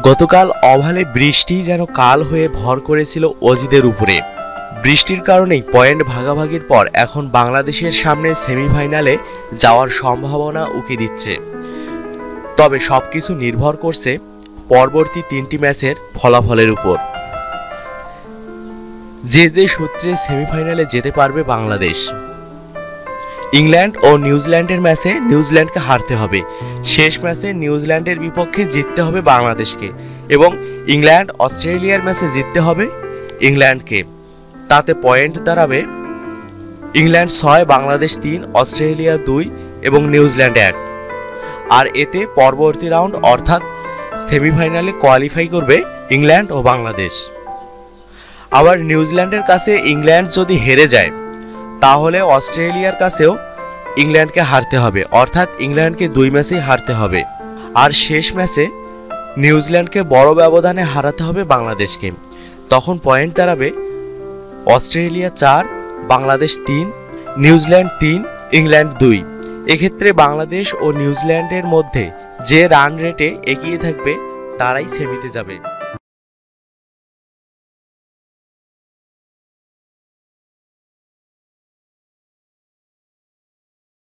গতকাল অভালে বৃষ্টি যেন কাল হয়ে ভর করেছিল অজিদের উপরে। বৃষ্টির কারণেই পয়েন্ট ভাগাভাগির পর এখন বাংলাদেশের সামনে সেমিফাইনালে যাওয়ার সম্ভাবনা উকি দিচ্ছে। তবে সবকিছু নির্ভর করছে পরবর্তী তিনটি ম্যাচের ফলাফলের উপর। যে যে সূত্রে সেমিফাইনালে যেতে পারবে বাংলাদেশ ইংল্যান্ড ও নিউজিল্যান্ডের ম্যাচে নিউজিল্যান্ডকে হারতে হবে। শেষ ম্যাচে নিউজিল্যান্ডের বিপক্ষে জিততে হবে বাংলাদেশকে এবং ইংল্যান্ড অস্ট্রেলিয়ার ম্যাচে জিততে হবে ইংল্যান্ডকে। তাতে পয়েন্ট দাঁড়াবে ইংল্যান্ড ছয়, বাংলাদেশ তিন, অস্ট্রেলিয়া দুই এবং নিউজিল্যান্ড এক। আর এতে পরবর্তী রাউন্ড অর্থাৎ সেমিফাইনালে কোয়ালিফাই করবে ইংল্যান্ড ও বাংলাদেশ। আবার নিউজিল্যান্ডের কাছে ইংল্যান্ড যদি হেরে যায়, তাহলে অস্ট্রেলিয়ার কাছেও ইংল্যান্ডকে হারতে হবে, অর্থাৎ ইংল্যান্ডকে দুই ম্যাচেই হারতে হবে। আর শেষ ম্যাচে নিউজিল্যান্ডকে বড় ব্যবধানে হারাতে হবে বাংলাদেশকে। তখন পয়েন্ট দাঁড়াবে অস্ট্রেলিয়া চার, বাংলাদেশ তিন, নিউজিল্যান্ড তিন, ইংল্যান্ড দুই। এক্ষেত্রে বাংলাদেশ ও নিউজিল্যান্ডের মধ্যে যে রান রেটে এগিয়ে থাকবে, তারাই সেমিতে যাবে।